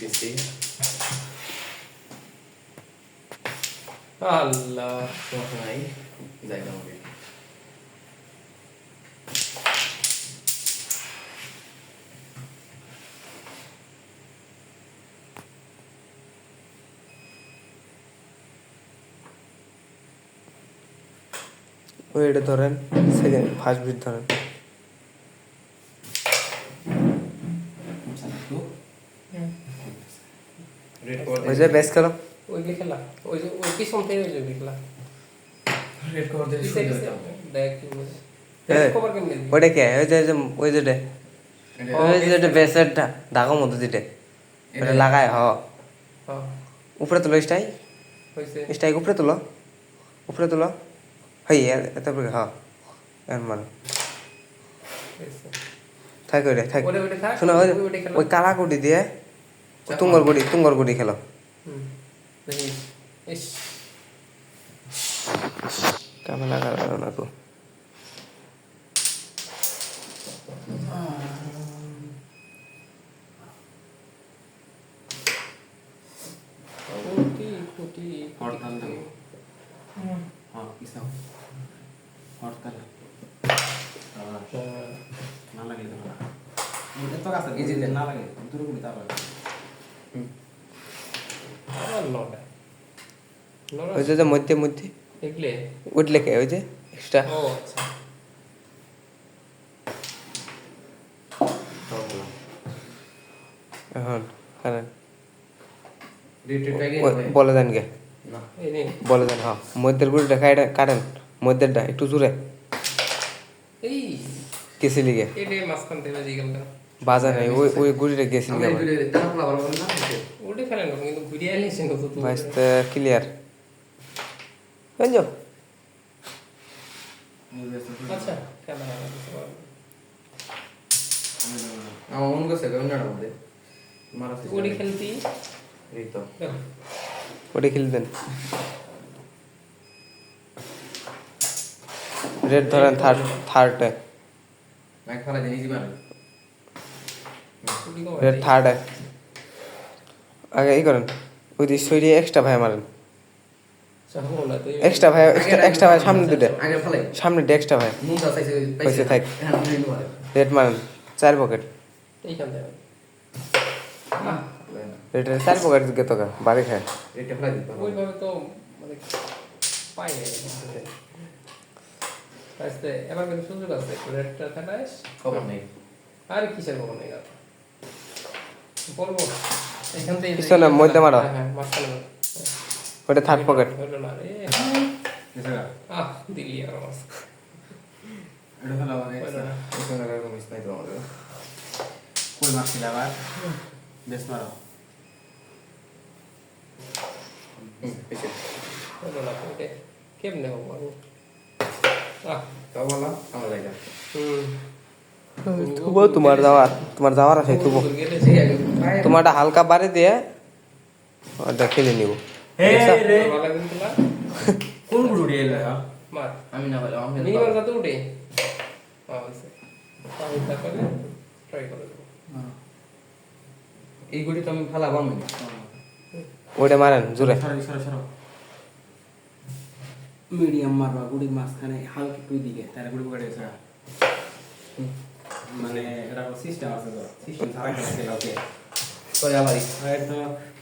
গেছি আল্লাহ সমস্যা নাই যাই আমাকে ওই এটা ধরেন সেকেন্ড ফার্স্ট বিট ধরেন রেড কভার ওই যে বেস খেলো ওই যে খেলা। ওই যে ওই পিছন থেকে ওই যে খেলা। রেড কভার দিয়ে শুরু করতাম দেখ কি বলে। খবর কেমনে দিবি? কে? ওই যে ওই যে ওই যে যেটা বেসেরটা দাগো মতো যেটা। ওটা লাগায় হ। উপরে তুলো স্টাই স্টাই উপরে তুলো। উপরে তুলো। হই হ। এর মানে। থাক ওইটা থাক। ওটা ওটা থাক, শোনো ওই কালা গুটি দিয়ে তুঙ্গর গুটি তুঙ্গর গুটি খেলো। কামে লাগালো না কো। হরতাল দেবো। হ্যাঁ কিসাও হরতাল হ্যাঁ, না লাগলে তো না এত কাছে এই যে না লাগে দূরে গুলি তার লাগে আবার লড়া। লড়া ওই যে যে মধ্যে মধ্যে দেখলে? উঠলে কে ওই যে এক্সট্রা ও, আচ্ছা। এখন কারণ রেড রেড টাইগে বলে দেন গে না এই নে। বলে দেন হ্যাঁ মধ্যের গুটিটা খাইটা কাটেন মধ্যেরটা একটু জোরে এই, গেছি লিগে এটা মাঝখান থেকে বাজি না। নাই ওই ওই গুটিটা গেছি আমি লিগে ভিডিও দাঁড়া ফলা ভালো না? ওটা খেলেন না, কিন্তু ঘুরিয়ে আইলেছেন কত দূর। বাইসতে ক্লিয়ার হয়ে যাও হয় রেড ধরেন থার্ড থার্ডে এক ফলা জানি জীবন ওটি কমাই রেড আগে এই করেন ওই দিক সইরে এক্সট্রা ভাই মারেন। এক্সট্রা ভাই এক্সট্রা ভাই সামনে দুটো সামনে এক্সট্রা ভাই পয়সা থাক। রেড মারেন চার পকেট রেডের চার পকেট দিকে তোকে বাড়ি খায়। তো মানে পাই নাই। আস্তে এবার কিন্তু সুযোগ আছে। রেটটা খবর নেই। আর কিসের খবর নেই? বলব এখান থেকে পিছনে মধ্যে মারো। হ্যাঁ হ্যাঁ মাঝখানে ওটা থার্ড পকেট হলো না রে। আহ দিলি আর মাছ এটা হলো না। এখানে লাগা মিস নাই তো আমাদের কই মারছিল আবার? বেশ মারো। হলো না ওকে। কেমনে হব আহ। তাও বললাম আমার হুম। তবুও তোমার যাওয়ার তোমার যাওয়ার আছে ঠিক তোমারটা হালকা বাড়ি দিয়ে ওটা খেলে নিব। কোন গুড়ি এলে মার। আমি না আমি মিনিমাম কত উঠে হ্যাঁ আমি তারপরে ট্রাই করে দেবো। এই গুড়ি তো আমি ফালাবো আমি ওটা মারেন জোরে। সরো সরো সরো। মিডিয়াম মারবা গুড়ির মাঝখানে হালকা একটু দিকে তার গুড়ি পকেটে গেছে। মানে এটা সিস্টেম আছে তো। সিস্টেম ছাড়া খেলে ওকে তো আবার